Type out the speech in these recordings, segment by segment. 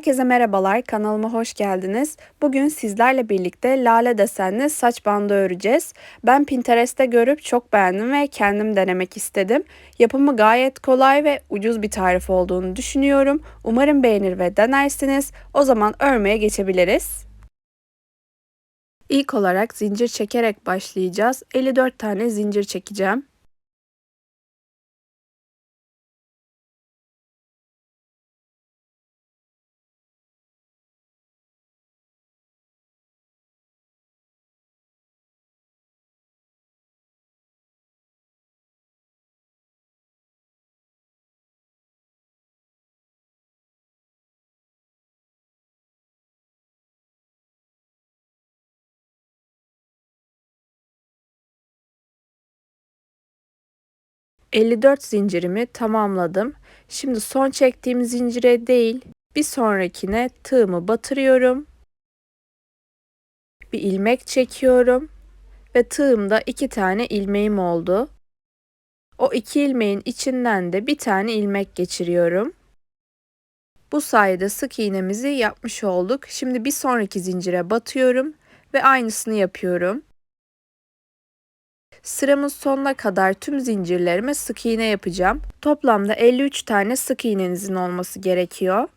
Herkese merhabalar, kanalıma hoş geldiniz. Bugün sizlerle birlikte lale desenli saç bandı öreceğiz. Ben Pinterest'te görüp çok beğendim ve kendim denemek istedim. Yapımı gayet kolay ve ucuz bir tarif olduğunu düşünüyorum. Umarım beğenir ve denersiniz. O zaman örmeye geçebiliriz. İlk olarak zincir çekerek başlayacağız. 54 tane zincir çekeceğim. 54 zincirimi tamamladım. Şimdi son çektiğim zincire değil bir sonrakine tığımı batırıyorum. Bir ilmek çekiyorum ve tığımda iki tane ilmeğim oldu. O iki ilmeğin içinden de bir tane ilmek geçiriyorum. Bu sayede sık iğnemizi yapmış olduk. Şimdi bir sonraki zincire batıyorum ve aynısını yapıyorum. Sıramın sonuna kadar tüm zincirlerime sık iğne yapacağım. Toplamda 53 tane sık iğnenizin olması gerekiyor.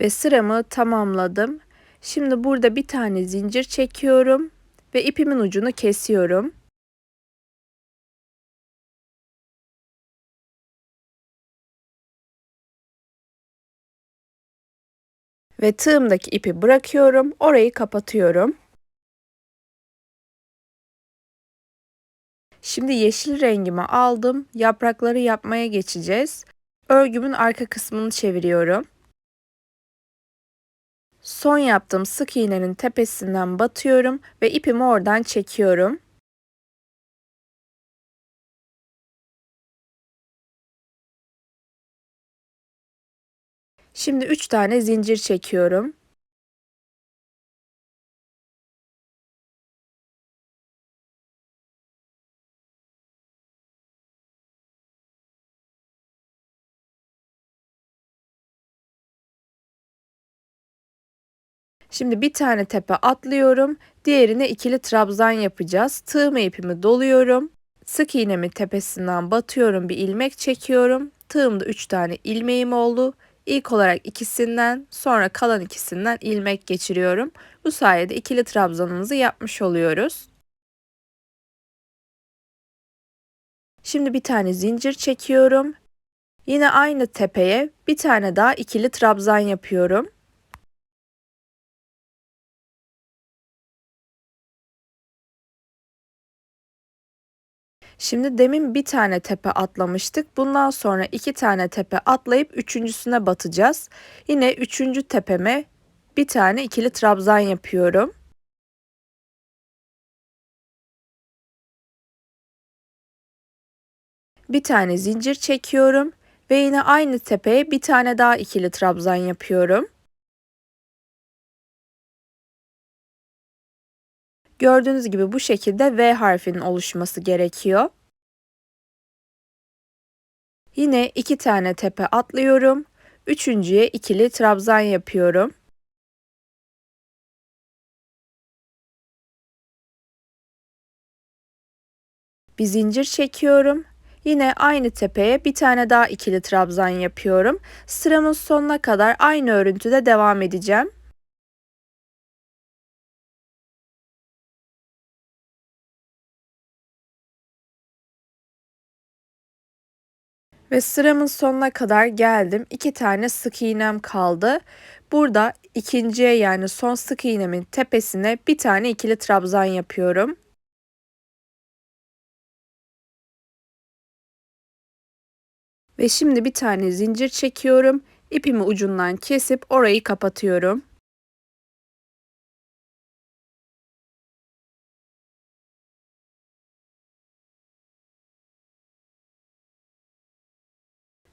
Ve sıramı tamamladım. Şimdi burada bir tane zincir çekiyorum ve ipimin ucunu kesiyorum. Ve tığımdaki ipi bırakıyorum, orayı kapatıyorum. Şimdi yeşil rengimi aldım. Yaprakları yapmaya geçeceğiz. Örgümün arka kısmını çeviriyorum. Son yaptığım sık iğnenin tepesinden batıyorum ve ipimi oradan çekiyorum. Şimdi 3 tane zincir çekiyorum. Şimdi bir tane tepe atlıyorum. Diğerine ikili trabzan yapacağız. Tığım ipimi doluyorum. Sık iğnemi tepesinden batıyorum. Bir ilmek çekiyorum. Tığımda 3 tane ilmeğim oldu. İlk olarak ikisinden sonra kalan ikisinden ilmek geçiriyorum. Bu sayede ikili trabzanımızı yapmış oluyoruz. Şimdi bir tane zincir çekiyorum. Yine aynı tepeye bir tane daha ikili trabzan yapıyorum. Şimdi demin bir tane tepe atlamıştık. Bundan sonra iki tane tepe atlayıp üçüncüsüne batacağız. Yine üçüncü tepeme bir tane ikili trabzan yapıyorum. Bir tane zincir çekiyorum ve yine aynı tepeye bir tane daha ikili trabzan yapıyorum. Gördüğünüz gibi bu şekilde V harfinin oluşması gerekiyor. Yine iki tane tepe atlıyorum. Üçüncüye ikili trabzan yapıyorum. Bir zincir çekiyorum. Yine aynı tepeye bir tane daha ikili trabzan yapıyorum. Sıramın sonuna kadar aynı örüntüde devam edeceğim. Ve sıramın sonuna kadar geldim. İki tane sık iğnem kaldı. Burada ikinciye yani son sık iğnemin tepesine bir tane ikili trabzan yapıyorum. Ve şimdi bir tane zincir çekiyorum. İpimi ucundan kesip orayı kapatıyorum.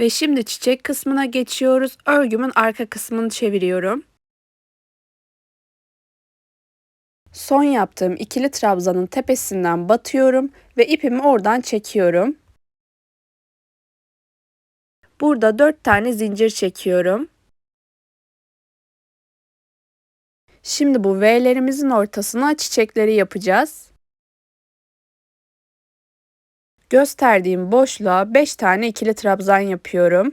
Ve şimdi çiçek kısmına geçiyoruz. Örgümün arka kısmını çeviriyorum. Son yaptığım ikili trabzanın tepesinden batıyorum ve ipimi oradan çekiyorum. Burada 4 tane zincir çekiyorum. Şimdi bu V'lerimizin ortasına çiçekleri yapacağız. Gösterdiğim boşluğa 5 tane ikili trabzan yapıyorum.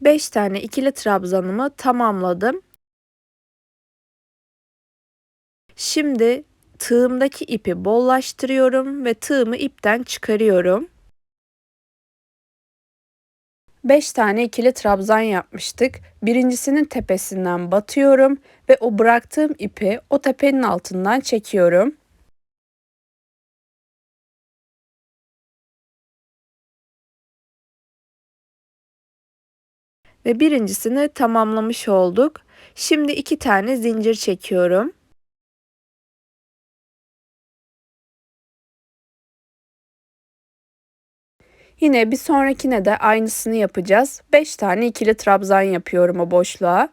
Beş tane ikili trabzanımı tamamladım. Şimdi tığımdaki ipi bollaştırıyorum ve tığımı ipten çıkarıyorum. 5 tane ikili trabzan yapmıştık. Birincisinin tepesinden batıyorum ve o bıraktığım ipi o tepenin altından çekiyorum. Ve birincisini tamamlamış olduk. Şimdi iki tane zincir çekiyorum. Yine bir sonrakine de aynısını yapacağız. 5 tane ikili trabzan yapıyorum o boşluğa.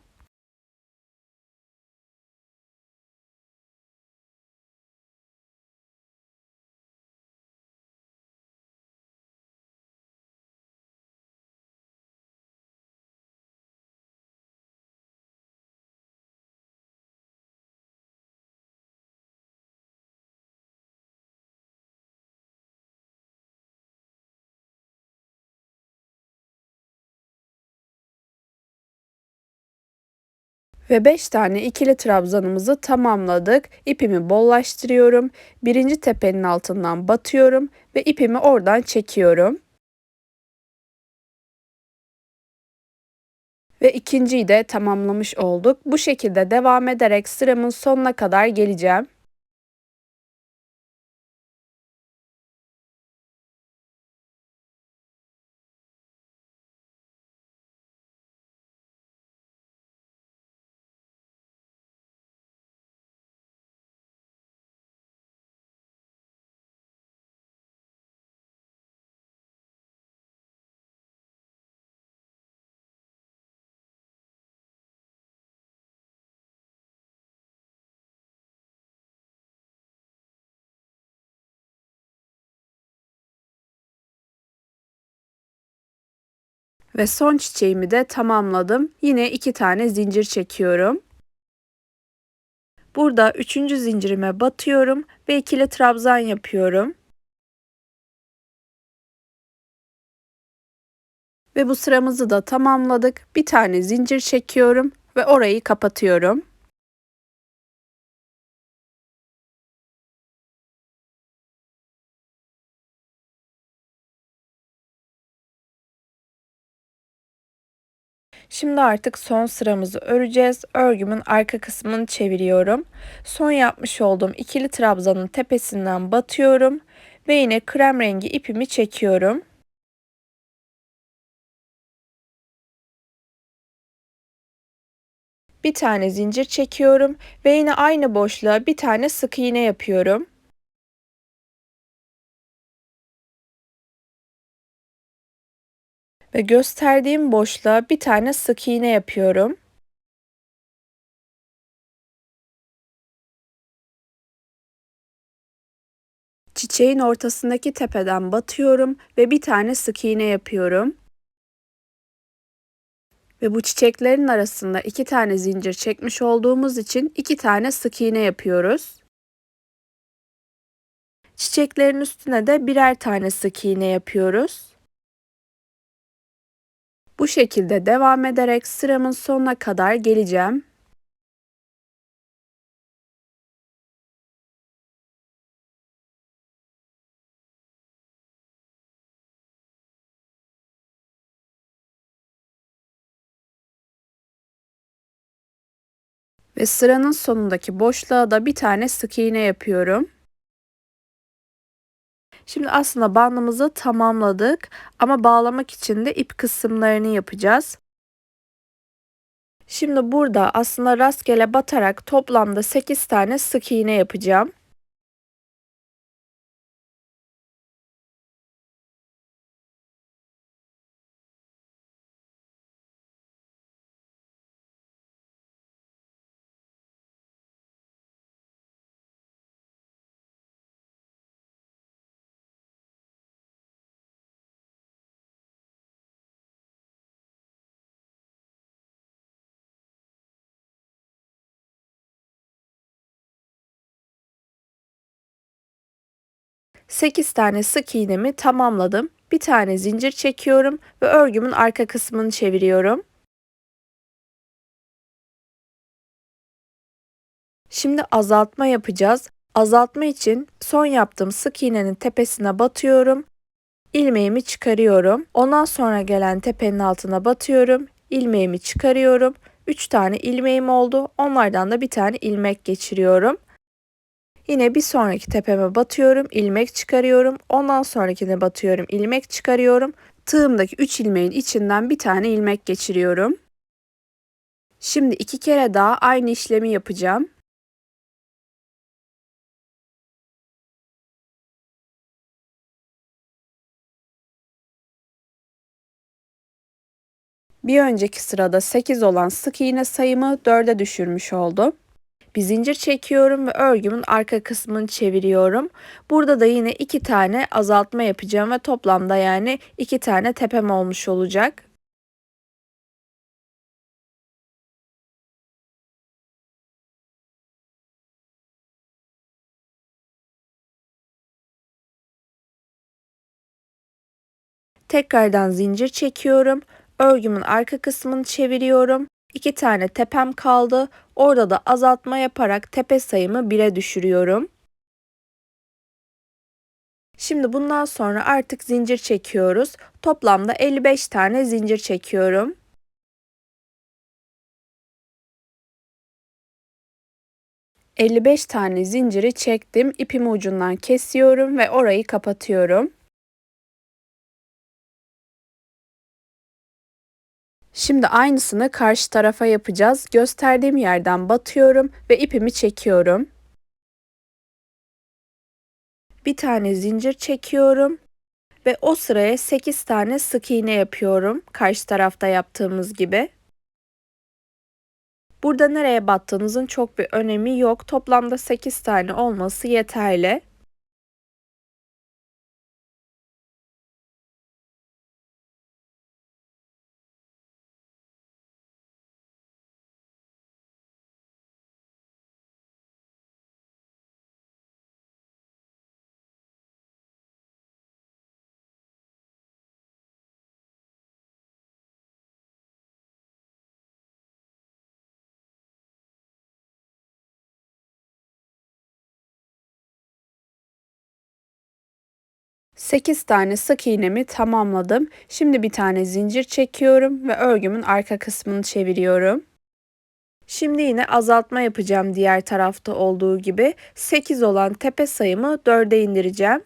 Ve 5 tane ikili trabzanımızı tamamladık. İpimi bollaştırıyorum. Birinci tepenin altından batıyorum ve ipimi oradan çekiyorum. Ve ikinciyi de tamamlamış olduk. Bu şekilde devam ederek sıramın sonuna kadar geleceğim. Ve son çiçeğimi de tamamladım. Yine iki tane zincir çekiyorum. Burada üçüncü zincirime batıyorum ve ikili trabzan yapıyorum. Ve bu sıramızı da tamamladık. Bir tane zincir çekiyorum ve orayı kapatıyorum. Şimdi artık son sıramızı öreceğiz. Örgümün arka kısmını çeviriyorum. Son yapmış olduğum ikili trabzanın tepesinden batıyorum ve yine krem rengi ipimi çekiyorum. Bir tane zincir çekiyorum ve yine aynı boşluğa bir tane sık iğne yapıyorum. Ve gösterdiğim boşluğa bir tane sık iğne yapıyorum. Çiçeğin ortasındaki tepeden batıyorum ve bir tane sık iğne yapıyorum. Ve bu çiçeklerin arasında iki tane zincir çekmiş olduğumuz için iki tane sık iğne yapıyoruz. Çiçeklerin üstüne de birer tane sık iğne yapıyoruz. Bu şekilde devam ederek sıramın sonuna kadar geleceğim. Ve sıranın sonundaki boşluğa da bir tane sık iğne yapıyorum. Şimdi aslında bandımızı tamamladık ama bağlamak için de ip kısımlarını yapacağız. Şimdi burada aslında rastgele batarak toplamda 8 tane sık iğne yapacağım. Sekiz tane sık iğnemi tamamladım. Bir tane zincir çekiyorum ve örgümün arka kısmını çeviriyorum. Şimdi azaltma yapacağız. Azaltma için son yaptığım sık iğnenin tepesine batıyorum. ilmeğimi çıkarıyorum. Ondan sonra gelen tepenin altına batıyorum. ilmeğimi çıkarıyorum. 3 tane ilmeğim oldu. Onlardan da bir tane ilmek geçiriyorum. Yine bir sonraki tepeme batıyorum, ilmek çıkarıyorum. Ondan sonrakine batıyorum, ilmek çıkarıyorum. Tığımdaki 3 ilmeğin içinden bir tane ilmek geçiriyorum. Şimdi iki kere daha aynı işlemi yapacağım. Bir önceki sırada 8 olan sık iğne sayımı 4'e düşürmüş oldum. Bir zincir çekiyorum ve örgümün arka kısmını çeviriyorum. Burada da yine iki tane azaltma yapacağım ve toplamda yani iki tane tepem olmuş olacak. Tekrardan zincir çekiyorum. Örgümün arka kısmını çeviriyorum. İki tane tepem kaldı. Orada da azaltma yaparak tepe sayımı 1'e düşürüyorum. Şimdi bundan sonra artık zincir çekiyoruz. Toplamda 55 tane zincir çekiyorum. ...55 tane zinciri çektim. İpimi ucundan kesiyorum ve orayı kapatıyorum. Şimdi aynısını karşı tarafa yapacağız. Gösterdiğim yerden batıyorum ve ipimi çekiyorum. Bir tane zincir çekiyorum ve o sıraya 8 tane sık iğne yapıyorum. Karşı tarafta yaptığımız gibi. Burada nereye battığınızın çok bir önemi yok. Toplamda 8 tane olması yeterli. Sekiz tane sık iğnemi tamamladım. Şimdi bir tane zincir çekiyorum ve örgümün arka kısmını çeviriyorum. Şimdi yine azaltma yapacağım diğer tarafta olduğu gibi. 8 olan tepe sayımı 4'e indireceğim.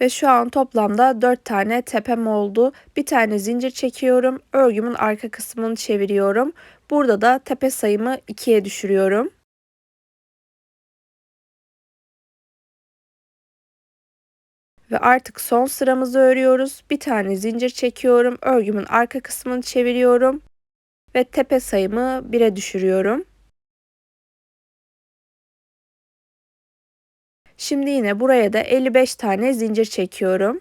Ve şu an toplamda 4 tane tepem oldu. Bir tane zincir çekiyorum. Örgümün arka kısmını çeviriyorum. Burada da tepe sayımı 2'ye düşürüyorum. Ve artık son sıramızı örüyoruz. Bir tane zincir çekiyorum. Örgümün arka kısmını çeviriyorum. Ve tepe sayımı 1'e düşürüyorum. Şimdi yine buraya da 55 tane zincir çekiyorum.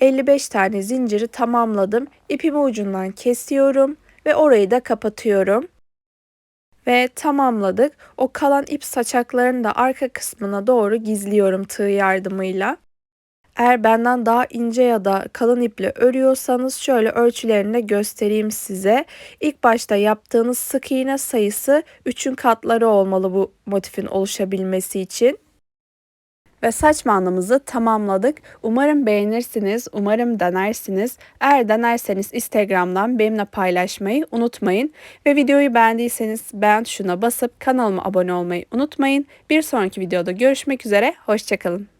55 tane zinciri tamamladım. İpimi ucundan kesiyorum ve orayı da kapatıyorum. Ve tamamladık. O kalan ip saçaklarını da arka kısmına doğru gizliyorum tığ yardımıyla. Eğer benden daha ince ya da kalın iple örüyorsanız şöyle ölçülerini de göstereyim size. İlk başta yaptığınız sık iğne sayısı 3'ün katları olmalı bu motifin oluşabilmesi için. Ve saç bandımızı tamamladık. Umarım beğenirsiniz, umarım denersiniz. Eğer denerseniz Instagram'dan benimle paylaşmayı unutmayın. Ve videoyu beğendiyseniz beğen tuşuna basıp kanalıma abone olmayı unutmayın. Bir sonraki videoda görüşmek üzere, hoşçakalın.